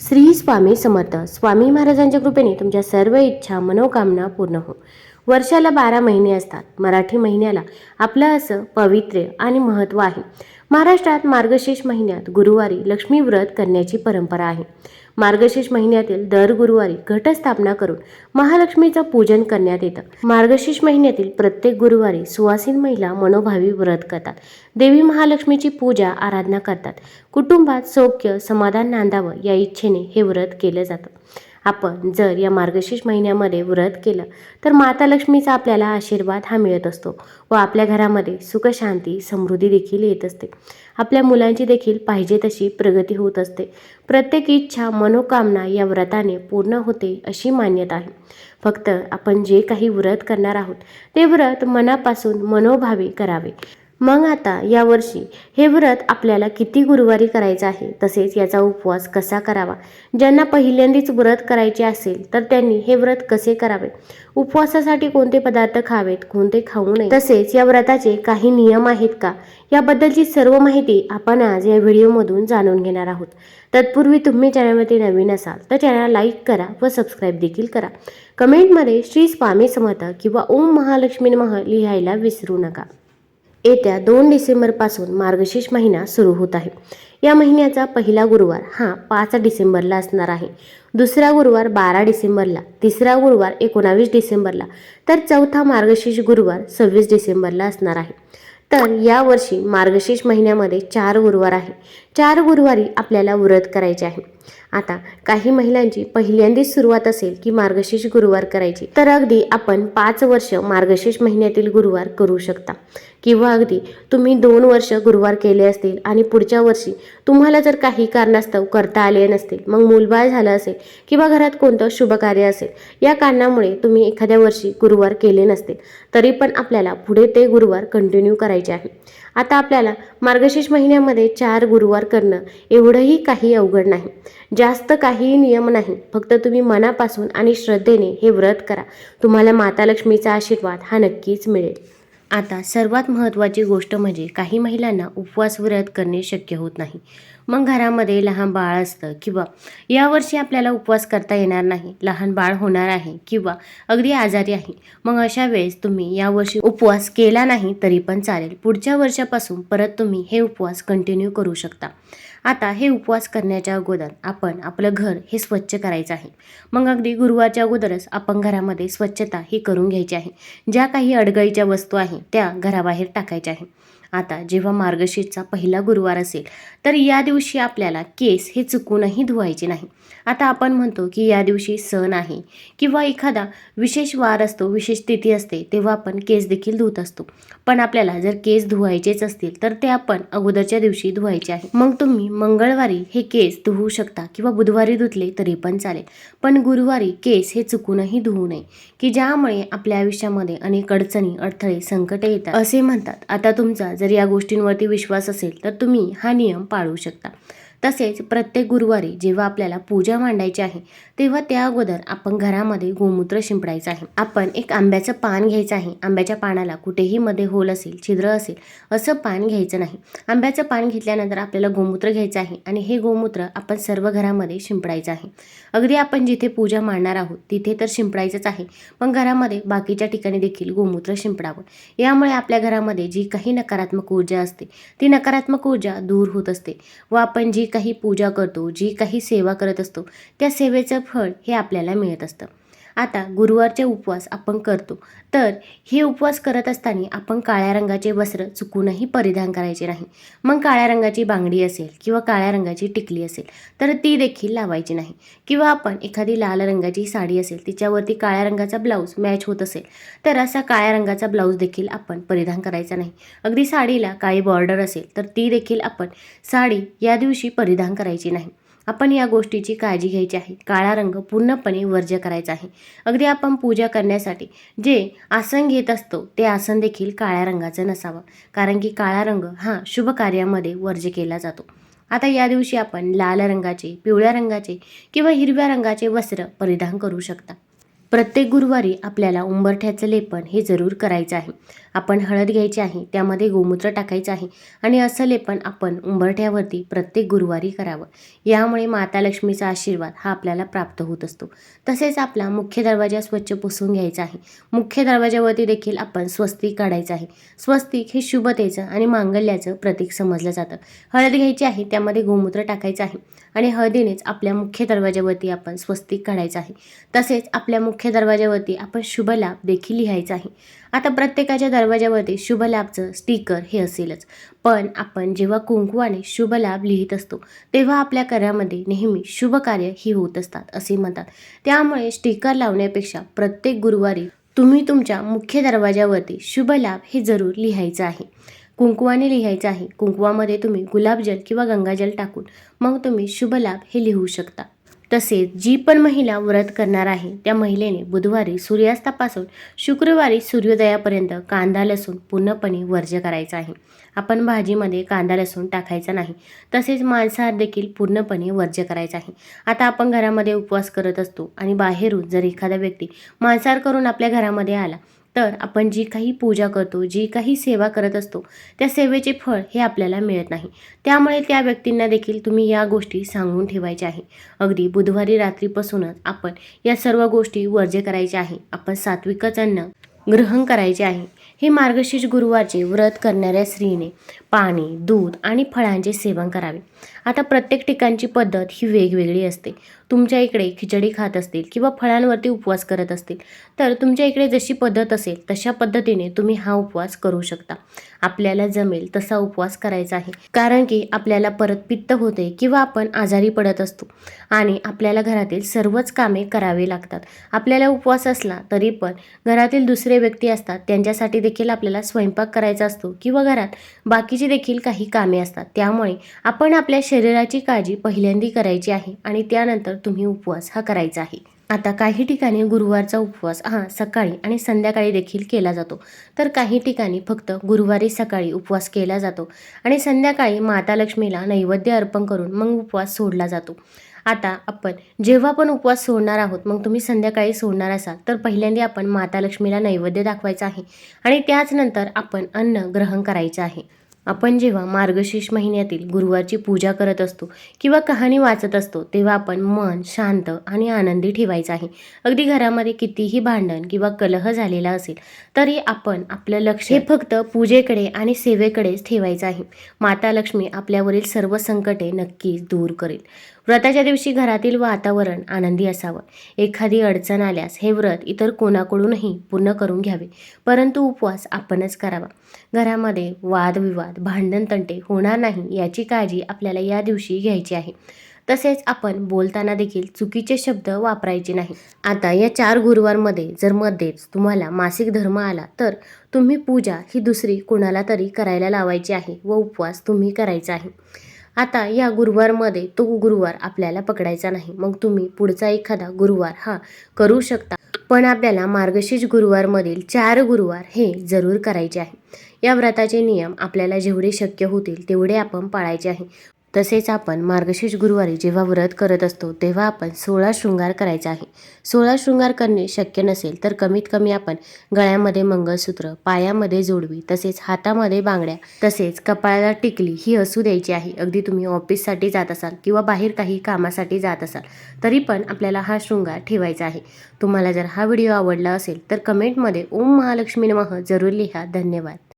श्री स्वामी समर्थ. स्वामी महाराजांच्या कृपेने तुमच्या सर्व इच्छा मनोकामना पूर्ण हो. वर्षाला बारा महिने असतात. मराठी महिन्याला आपलं असं पवित्र्य आणि महत्त्व आहे. महाराष्ट्रात मार्गशीर्ष महिन्यात गुरुवारी लक्ष्मी व्रत करण्याची परंपरा आहे. मार्गशीर्ष महिन्यातील दर गुरुवारी घटस्थापना करून महालक्ष्मीचं पूजन करण्यात येतं. मार्गशीर्ष महिन्यातील प्रत्येक गुरुवारी सुवासीन महिला मनोभावी व्रत करतात. देवी महालक्ष्मीची पूजा आराधना करतात. कुटुंबात सौख्य समाधान नांदावं या इच्छेने हे व्रत केलं जातं. आपण जर या मार्गशीर्ष महिन्यामध्ये व्रत केलं तर माता लक्ष्मीचा आपल्याला आशीर्वाद हा मिळत असतो व आपल्या घरामध्ये सुखशांती समृद्धी देखील येत असते. आपल्या मुलांची देखील पाहिजे तशी प्रगती होत असते. प्रत्येक इच्छा मनोकामना या व्रताने पूर्ण होते अशी मान्यता आहे. फक्त आपण जे काही व्रत करणार आहोत ते व्रत मनापासून मनोभावे करावे. मग आता यावर्षी हे व्रत आपल्याला किती गुरुवारी करायचं आहे? तसेच याचा उपवास कसा करावा? ज्यांना पहिल्यांदाच व्रत करायचे असेल तर त्यांनी हे व्रत कसे करावे? उपवासासाठी कोणते पदार्थ खावेत कोणते खाऊ नये? तसेच या व्रताचे काही नियम आहेत का? याबद्दलची सर्व माहिती आपण आज या व्हिडिओमधून जाणून घेणार आहोत. तत्पूर्वी तुम्ही चॅनलमध्ये नवीन असाल तर चॅनल लाईक करा व सबस्क्राईब देखील करा. कमेंटमध्ये श्री स्वामी समर्थ किंवा ओम महालक्ष्मी मह लिहायला विसरू नका. येत्या दोन डिसेंबरपासून मार्गशीर्ष महिना सुरू होत आहे. या महिन्याचा पहिला गुरुवार हा पाच डिसेंबरला असणार आहे. दुसरा गुरुवार बारा डिसेंबरला तिसरा गुरुवार एकोणावीस डिसेंबरला तर चौथा मार्गशीर्ष गुरुवार सव्वीस डिसेंबरला असणार आहे. तर यावर्षी मार्गशीर्ष महिन्यामध्ये चार गुरुवार आहे. चार गुरुवारी आपल्याला व्रत करायचे आहे. आता काही महिलांची पहिल्यांदीच सुरुवात असेल की मार्गशीर्ष गुरुवार करायची तर अगदी आपण पाच वर्ष मार्गशीर्ष महिन्यातील गुरुवार करू शकता. किंवा अगदी तुम्ही दोन वर्ष गुरुवार केले असतील आणि पुढच्या वर्षी तुम्हाला जर काही कारणास्तव करता आले नसतील मग मूलबाळ झालं असेल किंवा घरात कोणतं शुभ कार्य असेल या कारणामुळे तुम्ही एखाद्या वर्षी गुरुवार केले नसतील तरी पण आपल्याला पुढे ते गुरुवार कंटिन्यू करायचे आहे. आता आपल्याला मार्गशीर्ष महिन्यामध्ये चार गुरुवार करणं एवढंही काही अवघड नाही. जास्त काहीही नियम नाही फक्त तुम्ही मनापासून आणि श्रद्धेने हे व्रत करा. तुम्हाला माता लक्ष्मीचा आशीर्वाद हा नक्कीच मिळेल. आता सर्वात महत्त्वाची गोष्ट म्हणजे काही महिलांना उपवास व्रत करणे शक्य होत नाही. मग घरामध्ये लहान बाळ असतं किंवा यावर्षी आपल्याला उपवास करता येणार नाही लहान बाळ होणार आहे किंवा अगदी आजारी आहे. मग अशा वेळेस तुम्ही यावर्षी उपवास केला नाही तरी पण चालेल. पुढच्या वर्षापासून परत तुम्ही हे उपवास कंटिन्यू करू शकता. आता हे उपवास करण्याच्या अगोदर आपण आपलं घर हे स्वच्छ करायचं आहे. मग अगदी गुरुवारच्या अगोदरच आपण घरामध्ये स्वच्छता ही करून घ्यायची आहे. ज्या काही अडगळीच्या वस्तू आहे त्या घराबाहेर टाकायच्या आहे. आता जेव्हा मार्गशीर्षचा पहिला गुरुवार असेल तर या दिवशी आपल्याला केस हे चुकूनही धुवायचे नाही. आता आपण म्हणतो की या दिवशी सण आहे किंवा एखादा विशेष वार असतो विशेष तिथी असते तेव्हा आपण केस देखील धुत असतो. पण आपल्याला जर केस धुवायचेच असतील तर ते आपण अगोदरच्या दिवशी धुवायचे आहे. मग तुम्ही मंगळवारी हे केस धुवू शकता किंवा बुधवारी धुतले तरी पण चालेल. पण गुरुवारी केस हे चुकूनही धुवू नये की ज्यामुळे आपल्या आयुष्यामध्ये अनेक अडचणी अडथळे संकटे येतात असे म्हणतात. आता तुमचा जर या गोष्टींवरती विश्वास असेल तर तुम्ही हा नियम पाळू शकता. तसेच प्रत्येक गुरुवारी जेव्हा आपल्याला पूजा मांडायची आहे तेव्हा त्या अगोदर आपण घरामध्ये गोमूत्र शिंपडायचं आहे. आपण एक आंब्याचं पान घ्यायचं आहे. आंब्याच्या पानाला कुठेही मध्ये होल असेल छिद्र असेल असं पान घ्यायचं नाही. आंब्याचं पान घेतल्यानंतर आपल्याला गोमूत्र घ्यायचं आहे आणि हे गोमूत्र आपण सर्व घरामध्ये शिंपडायचं आहे. अगदी आपण जिथे पूजा मांडणार आहोत तिथे तर शिंपडायचंच आहे. पण घरामध्ये बाकीच्या ठिकाणी देखील गोमूत्र शिंपडावं. यामुळे आपल्या घरामध्ये जी काही नकारात्मक ऊर्जा असते ती नकारात्मक ऊर्जा दूर होत असते व आपण जी काही पूजा करतो जी काही सेवा करत असतो त्या सेवेचं फळ हे आपल्याला मिळत असतं. आता गुरुवारचे उपवास आपण करतो. तर हे उपवास करत असताना आपण काळ्या रंगाचे वस्त्र चुकूनही परिधान करायचे नाही. मग काळ्या रंगाची बांगडी असेल किंवा काळ्या रंगाची टिकली असेल तर ती देखील लावायची नाही. किंवा आपण एखादी लाल रंगाची साडी असेल तिच्यावरती काळ्या रंगाचा ब्लाऊज मॅच होत असेल तर असा काळ्या रंगाचा ब्लाऊज देखील आपण परिधान करायचा नाही. अगदी साडीला काळी बॉर्डर असेल तर ती देखील आपण साडी या दिवशी परिधान करायची नाही. आपण या गोष्टीची काळजी घ्यायची आहे. काळा रंग पूर्णपणे वर्ज्य करायचा आहे. अगदी आपण पूजा करण्यासाठी जे आसन घेत असतो ते आसन देखील काळ्या रंगाचं नसावं. कारण की काळा रंग हा शुभ कार्यामध्ये वर्ज्य केला जातो. आता या दिवशी आपण लाल रंगाचे पिवळ्या रंगाचे किंवा हिरव्या रंगाचे वस्त्र परिधान करू शकता. प्रत्येक गुरुवारी आपल्याला उंबरठ्याचं लेपन हे जरूर करायचं आहे. आपण हळद घ्यायची आहे त्यामध्ये गोमूत्र टाकायचं आहे आणि असं लेपन आपण उंबरठ्यावरती प्रत्येक गुरुवारी करावं. यामुळे माता लक्ष्मीचा आशीर्वाद हा आपल्याला प्राप्त होत असतो. तसेच आपला मुख्य दरवाजा स्वच्छ पुसून घ्यायचा आहे. मुख्य दरवाजावरती देखील आपण स्वस्तिक काढायचं आहे. स्वस्तिक हे शुभतेचं आणि मांगल्याचं प्रतीक समजलं जातं. हळद घ्यायची आहे त्यामध्ये गोमूत्र टाकायचं आहे आणि हळदीनेच आपल्या मुख्य दरवाजावरती आपण स्वस्तिक काढायचं आहे. तसेच आपल्या मुख्य दरवाजावरती आपण शुभ लाभ देखील लिहायचा आहे. आता प्रत्येकाच्या दरवाजा दरवाजावरती शुभ लाभचं स्टिकर हे असेलच. पण आपण जेव्हा कुंकवाने शुभ लाभ लिहित असतो तेव्हा आपल्या कार्यामध्ये नेहमी शुभ कार्य ही होत असतात असे म्हणतात. त्यामुळे स्टिकर लावण्यापेक्षा प्रत्येक गुरुवारी तुम्ही तुमच्या मुख्य दरवाजावरती शुभ लाभ हे जरूर लिहायचं आहे. कुंकवाने लिहायचं आहे कुंकवामध्ये तुम्ही गुलाबजल किंवा गंगाजल टाकून मग तुम्ही शुभ लाभ हे लिहू शकता. तसेच जी पण महिला व्रत करणार आहे त्या महिलेने बुधवारी सूर्यास्तापासून शुक्रवारी सूर्योदयापर्यंत कांदा लसूण पूर्णपणे वर्ज्य करायचा आहे. आपण भाजीमध्ये कांदा लसूण टाकायचा नाही तसेच मांसाहार देखील पूर्णपणे वर्ज्य करायचा आहे. आता आपण घरामध्ये उपवास करत असतो आणि बाहेरून जर एखादा व्यक्ती मांसाहार करून आपल्या घरामध्ये आला तर आपण जी काही पूजा करतो जी काही सेवा करत असतो त्या सेवेचे फळ हे आपल्याला मिळत नाही. त्यामुळे त्या व्यक्तींना देखील तुम्ही या गोष्टी सांगून ठेवायच्या आहे. अगदी बुधवारी रात्रीपासूनच आपण या सर्व गोष्टी वर्ज्य करायच्या आहे. आपण सात्विकच अन्न ग्रहण करायचे आहे. हे मार्गशीर्ष गुरुवारचे व्रत करणाऱ्या स्त्रीने पाणी दूध आणि फळांचे सेवन करावे. आता प्रत्येक ठिकाणची पद्धत ही वेगवेगळी असते. तुमच्या इकडे खिचडी खात असतील किंवा फळांवरती उपवास करत असतील तर तुमच्या इकडे जशी पद्धत असेल तशा पद्धतीने तुम्ही हा उपवास करू शकता. आपल्याला जमेल तसा उपवास करायचा आहे. कारण की आपल्याला परत पित्त होते किंवा आपण आजारी पडत असतो आणि आपल्याला घरातील सर्वच कामे करावी लागतात. आपल्याला उपवास असला तरी पण घरातील दुसरे व्यक्ती असतात त्यांच्यासाठी देखील आपल्याला स्वयंपाक करायचा असतो किंवा घरात बाकी बाकीची देखील काही कामे असतात. त्यामुळे आपण आपल्या शरीराची काळजी पहिल्यांदी करायची आहे आणि त्यानंतर तुम्ही उपवास हा करायचा आहे. आता काही ठिकाणी गुरुवारचा उपवास हा सकाळी आणि संध्याकाळी देखील केला जातो. तर काही ठिकाणी फक्त गुरुवारी सकाळी उपवास केला जातो आणि संध्याकाळी माता लक्ष्मीला नैवेद्य अर्पण करून मग उपवास सोडला जातो. आता आपण जेव्हा पण उपवास सोडणार आहोत मग तुम्ही संध्याकाळी सोडणार असाल तर पहिल्यांदा आपण माता लक्ष्मीला नैवेद्य दाखवायचा आहे आणि त्याच नंतर आपण अन्न ग्रहण करायचं आहे. आपण जेव्हा मार्गशीर्ष महिन्यातील गुरुवारची पूजा करत असतो किंवा कहाणी वाचत असतो तेव्हा आपण मन शांत आणि आनंदी ठेवायचं आहे. अगदी घरामध्ये कितीही भांडण किंवा कलह झालेला असेल तरी आपण आपलं लक्ष हे फक्त पूजेकडे आणि सेवेकडेच ठेवायचं आहे. माता लक्ष्मी आपल्यावरील सर्व संकटे नक्कीच दूर करेल. व्रताच्या दिवशी घरातील वातावरण आनंदी असावं. एखादी अडचण आल्यास हे व्रत इतर कोणाकडूनही पूर्ण करून घ्यावे परंतु उपवास आपणच करावा. घरामध्ये वादविवाद भांडण तंटे होणार नाही याची काळजी आपल्याला या दिवशी घ्यायची आहे. तसेच आपण बोलताना देखील चुकीचे शब्द वापरायचे नाही. आता या चार गुरुवारमध्ये जर मध्येच तुम्हाला मासिक धर्म आला तर तुम्ही पूजा ही दुसरी कोणाला तरी करायला लावायची आहे व उपवास तुम्ही करायचा आहे. आता या गुरुवारमध्ये तो गुरुवार आपल्याला पकडायचा नाही. मग तुम्ही पुढचा एखादा गुरुवार हा करू शकता. पण आपल्याला मार्गशीर्ष गुरुवारमधील चार गुरुवार हे जरूर करायचे आहे. या व्रताचे नियम आपल्याला जेवढे शक्य होतील तेवढे आपण पाळायचे आहे. तसेच आपण मार्गशीर्ष गुरुवारी जेव्हा व्रत करत असतो तेव्हा आपण सोळा शृंगार करायचा आहे. सोळा शृंगार करणे शक्य नसेल तर कमीत कमी आपण गळ्यामध्ये मंगळसूत्र पायामध्ये जोडवी तसेच हातामध्ये बांगड्या तसेच कपाळाला टिकली ही असू द्यायची आहे. अगदी तुम्ही ऑफिससाठी जात असाल किंवा बाहेर काही कामासाठी जात असाल तरी पण आपल्याला हा शृंगार ठेवायचा आहे. तुम्हाला जर हा व्हिडिओ आवडला असेल तर कमेंटमध्ये ओम महालक्ष्मी नमः जरूर लिहा. धन्यवाद.